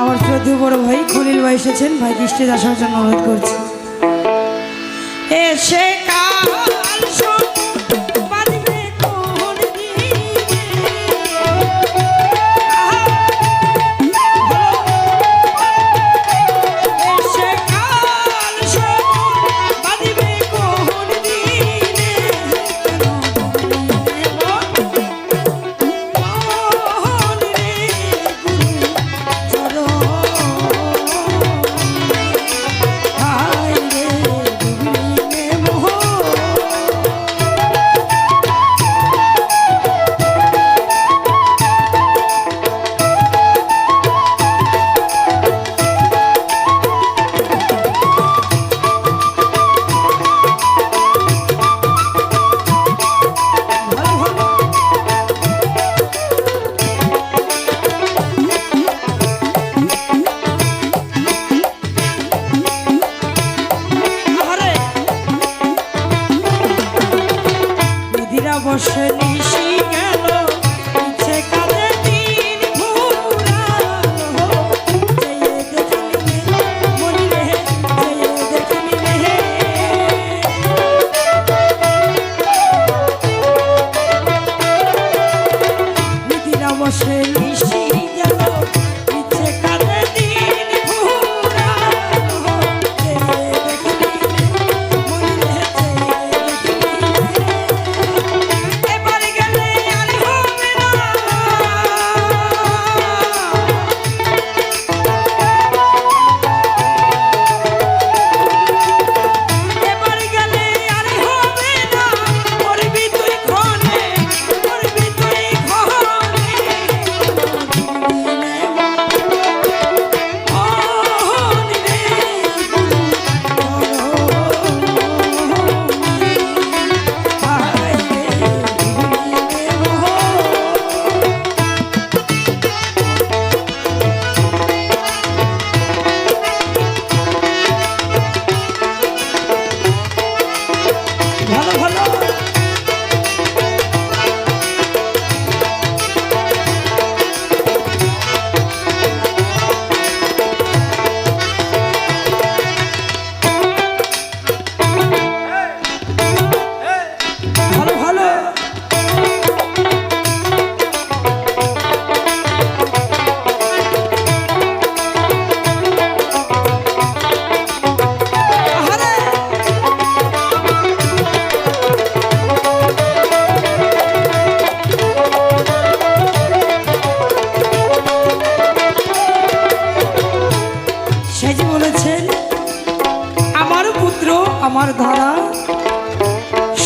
আমার শ্রদ্ধেয় বড় ভাই খলিল ভাই এসেছেন। ভাই দৃষ্টি আসার জন্য অনুরোধ করছি। এসে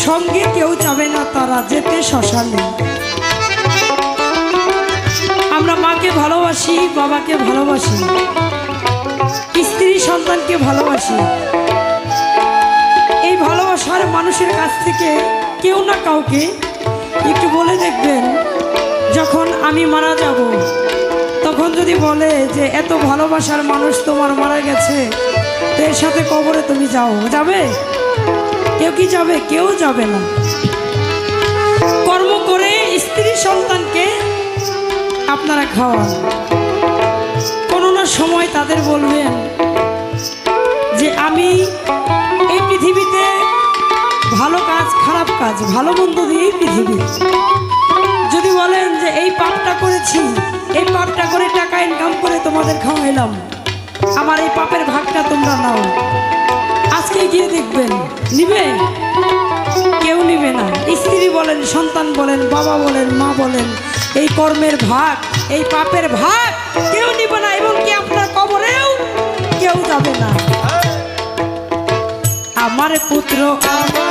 সঙ্গে কেউ যাবে না তারা যেতে শ্মশানে। আমরা মাকে ভালোবাসি, বাবাকে ভালোবাসি, স্ত্রী সন্তানকে ভালোবাসি। এই ভালোবাসার মানুষের কাছ থেকে কেউ না কাউকে একটু বলে দেখবেন, যখন আমি মারা যাব, তখন যদি বলে যে, এত ভালোবাসার মানুষ তোমার মারা গেছে, তো এর সাথে কবরে তুমি যাও। যাবে? কেউ কি যাবে? কেউ যাবে না। কর্ম করে স্ত্রী সন্তানকে আপনারা খাওয়ান। কোনো না সময় তাদের বলবেন যে, আমি এই পৃথিবীতে ভালো কাজ, খারাপ কাজ, ভালো মন্দ দিয়েই পৃথিবী। যদি বলেন যে, এই পাপটা করেছি, এই পাপটা করে টাকা ইনকাম করে তোমাদের খাওয়াইলাম। আমার এই পাপের ভাগটা তোমরা নাও। আজকে গিয়ে দেখবেন, নিবে? কেউ নিবে না। স্ত্রী বলেন, সন্তান বলেন, বাবা বলেন, মা বলেন, এই কর্মের ভাগ, এই পাপের ভাগ কেউ নিবে না, এবং কি আপনার কবরেও কেউ যাবে না। আমার পুত্র আমার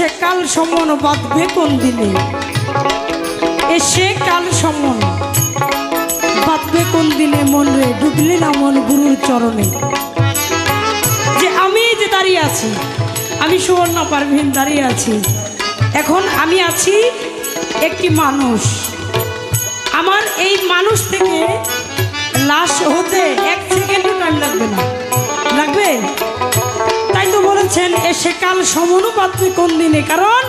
এসে কাল সম্মন বাঁধবে কোন দিনে? এসে কাল সম্মন বাঁধবে কোন দিনে? মন রে, ডুবলে না মন গুরুর চরণে। যে আমি যে দাঁড়িয়ে আছি, আমি সুবর্ণা পারভিন দাঁড়িয়ে আছি, এখন আমি আছি একটি মানুষ। আমার এই মানুষ থেকে লাশ হতে এক সেকেন্ডও টাইম লাগবে না। লাগবে? তাই তো বলেছেন, এসে কাল সমনুপাত কোন দিনে? কারণ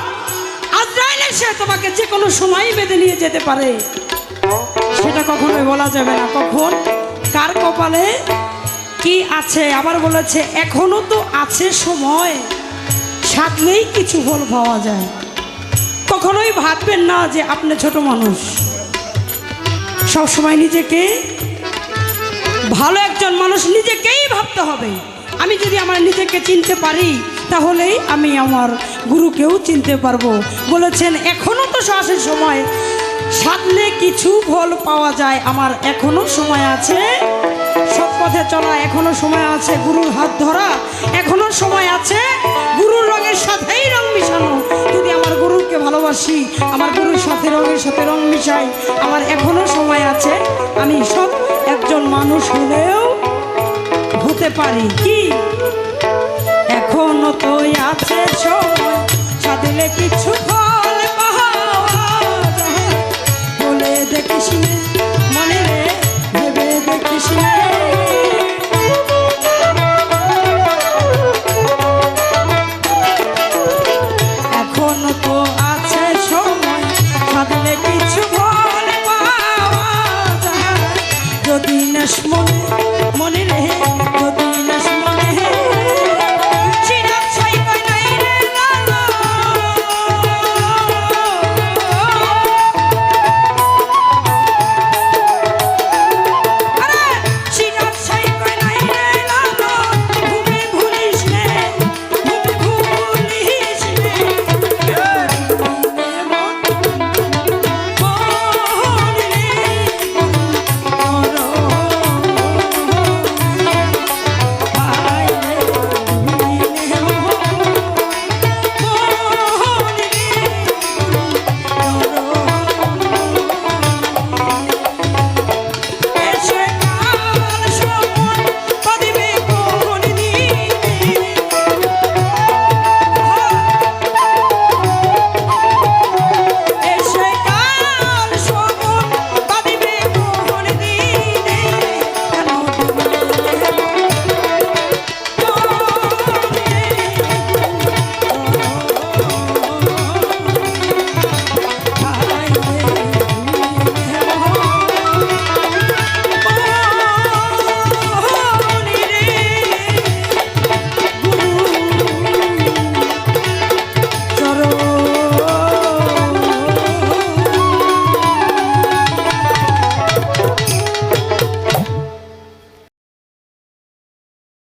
আজরাইল এসে তোমাকে যে কোনো সময় বেঁধে নিয়ে যেতে পারে। সেটা কখনোই বলা যাবে না। কখন? কার কপালে? কি আছে? আবার বলেছে, এখনও তো আছে সময়। সাধলেই কিছু ফল পাওয়া যায়। কখনোই ভাববেন না যে আপনি ছোট মানুষ। সব সময় নিজেকে, ভালো একজন মানুষ নিজেকেই ভাবতে হবে। আমি যদি আমার নিজেকে চিনতে পারি, তাহলেই আমি আমার গুরুকেও চিনতে পারব। বলেছেন এখনও তো শ্বাসের সময়। সাধলে কিছু ফল পাওয়া যায়। আমার এখনও সময় আছে। সৎ পথে চলা এখনও সময় আছে। গুরুর হাত ধরা এখনও সময় আছে। গুরুর রঙের সাথেই রং মিশানো। যদি আমার গুরুকে ভালোবাসি, আমার গুরুর সাথে রঙের সাথে রং মিশাই, আমার এখনও সময় আছে। আমি সব একজন মানুষ হলেও হতে পারি কি? এখনও তো আছে সময় কিছু বলে দেখিস মনে রে দেখিস না।